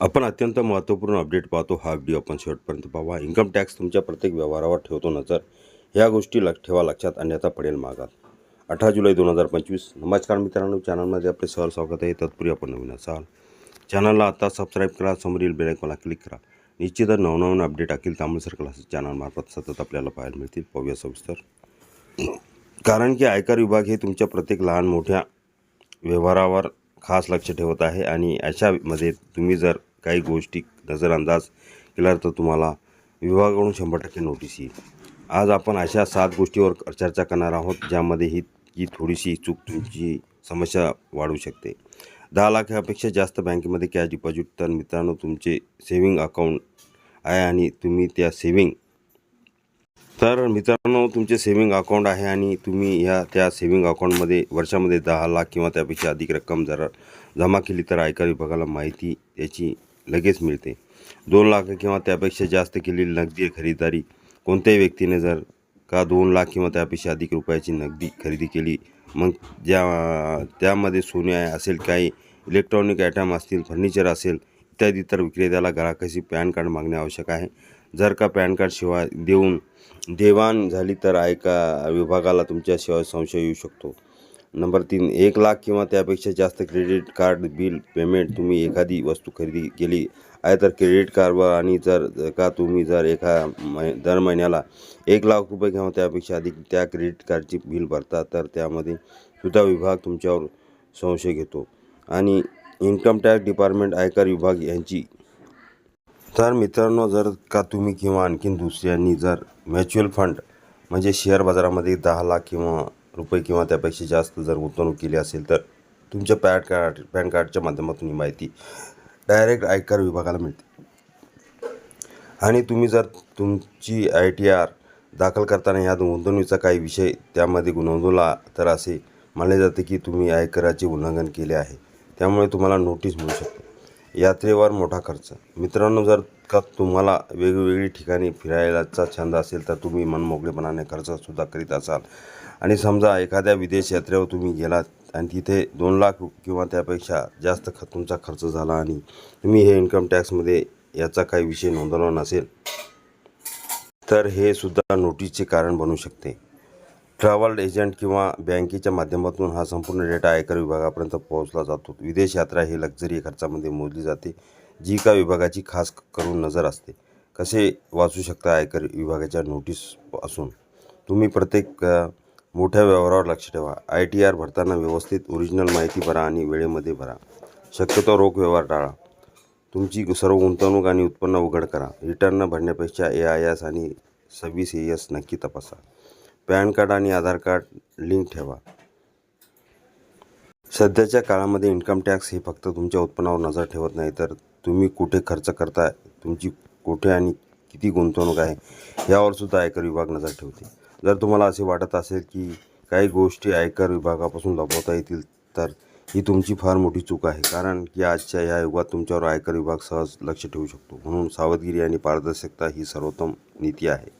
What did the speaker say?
आपण अत्यंत महत्त्वपूर्ण अपडेट पाहतो. हा व्हिडिओ आपण शेवटपर्यंत पाहा इन्कम टॅक्स तुमच्या प्रत्येक व्यवहारावर ठेवतो नजर. ह्या गोष्टी लक्ष ठेवा लक्षात अन्यथा पडेल मागात अठरा जुलै दोन हजार पंचवीस. नमस्कार मित्रांनो. चॅनलमध्ये आपले सहर स्वागत आहे. तत्पूर्वी आपण नवीन असाल. चॅनलला आता सबस्क्राईब करा. समोरील बेलायकॉनला क्लिक करा. निश्चितच नवनवीन अपडेट अखिल तांबळसर क्लासेस चॅनलमार्फत सतत आपल्याला पाहायला मिळतील. पाहूया सविस्तर. कारण की आयकर विभाग हे तुमच्या प्रत्येक लहान मोठ्या व्यवहारावर खास लक्ष ठेवत आहे. आणि अशामध्ये तुम्ही जर काही गोष्टी नजरअंदाज केल्या तर तुम्हाला विभागाकडून शंभर टक्के नोटीस येईल. आज आपण अशा सात गोष्टीवर चर्चा करणार आहोत ज्यामध्ये ही ही थोडीशी चूक तुमची समस्या वाढू शकते. दहा लाखापेक्षा जास्त बँकेमध्ये कॅश डिपॉझिट तर मित्रांनो तुमचे सेविंग अकाउंट आहे आणि तुम्ही त्या सेविंग तर मित्रांनो तुमचे सेविंग अकाउंट आहे आणि तुम्ही ह्या त्या सेविंग अकाउंटमध्ये वर्षामध्ये दहा लाख किंवा त्यापेक्षा अधिक रक्कम जर जमा केली तर आयकर विभागाला माहिती त्याची लगेच मिळते. दोन लाख किंवा त्यापेक्षा जास्त केलेली नगदी खरेदीदारी कोणत्याही व्यक्तीने जर का दोन लाख किंवा त्यापेक्षा अधिक रुपयाची नगदी खरेदी केली मग ज्या त्यामध्ये सोने असेल काही इलेक्ट्रॉनिक आयटम असतील फर्निचर असेल इत्यादी तर विक्रेत्याला ग्राहकाशी पॅन कार्ड मागणे आवश्यक आहे. जर का पॅन कार्ड शिवाय देऊन देवाण झाली तर आयका विभागाला तुमच्याशिवाय संशय येऊ शकतो. नंबर तीन एक लाख किंवा त्यापेक्षा जास्त क्रेडिट कार्ड बिल पेमेंट तुम्ही एखादी वस्तू खरेदी केली आहे तर क्रेडिट कार्डवर आणि जर का तुम्ही जर एका मै दर महिन्याला एक लाख रुपये किंवा त्यापेक्षा अधिक त्या क्रेडिट कार्डची बिल भरता तर त्यामध्ये सुद्धा विभाग तुमच्यावर संशय घेतो. आणि इन्कम टॅक्स डिपार्टमेंट आयकर विभाग यांची तर मित्रांनो जर का तुम्ही किंवा आणखीन दुसऱ्यांनी जर म्युच्युअल फंड म्हणजे शेअर बाजारामध्ये दहा लाख किंवा रुपये किंवा त्यापेक्षा जास्त जर गुंतवणूक केली असेल तर तुमच्या पॅन कार्ड पॅन कार्डच्या माध्यमातून ही माहिती डायरेक्ट आयकर विभागाला मिळते. आणि तुम्ही जर तुमची आय टी आर दाखल करताना ह्या गुंतवणुकीचा काही विषय त्यामध्ये नोंदवला तर असे मानले जाते की तुम्ही आयकराचे उल्लंघन केले आहे. त्यामुळे तुम्हाला नोटीस मिळू शकते. यात्रेवर मोठा खर्च. मित्रांनो जर का तुम्हाला वेगवेगळी ठिकाणी फिरायलाचा छंद असेल तर तुम्ही मनमोकळेपणाने खर्चसुद्धा करीत असाल. आणि समजा एखाद्या विदेश यात्रेवर तुम्ही गेलात आणि तिथे दोन लाख किंवा त्यापेक्षा जास्त ख तुमचा खर्च झाला आणि तुम्ही हे इन्कम टॅक्समध्ये याचा काही विषय नोंदवला नसेल तर हे सुद्धा नोटीसचे कारण बनू शकते. ट्रॅव्हल एजंट किंवा बँकेच्या माध्यमातून हा संपूर्ण डेटा आयकर विभागापर्यंत पोहोचला जातो. विदेश यात्रा ही लक्झरी खर्चामध्ये मोजली जाते जी का विभागाची खास करून नजर असते. कसे वाचू शकता आयकर विभागाच्या नोटीस असून तुम्ही प्रत्येक मोठ्या व्यवहारावर लक्ष ठेवा. आय टी आर भरताना व्यवस्थित ओरिजिनल माहिती भरा आणि वेळेमध्ये भरा. शक्यतो रोख व्यवहार टाळा. तुमची सर्व गुंतवणूक आणि उत्पन्न उघड करा. रिटर्न भरण्यापेक्षा ए आय एस आणि सव्वीस ए एस नक्की तपासा. पॅन कार्ड आणि आधार कार्ड लिंक ठेवा. सध्याच्या काळामध्ये इन्कम टॅक्स हे फक्त तुमच्या उत्पन्नावर नजर ठेवत नाही तर तुम्ही कुठे खर्च करता तुमची कुठे आणि किती गुंतवणूक आहे यावर सुद्धा आयकर विभाग नजर ठेवते. जर तुम्हाला असे वाटत असेल की काही गोष्टी आयकर विभागापासून लपवता येतील तर ही तुमची फार मोठी चूक आहे कारण की आजच्या या युगात तुमच्यावर आयकर विभाग सहज लक्ष ठेवू शकतो. म्हणून सावधगिरी आणि पारदर्शकता ही सर्वोत्तम नीती आहे.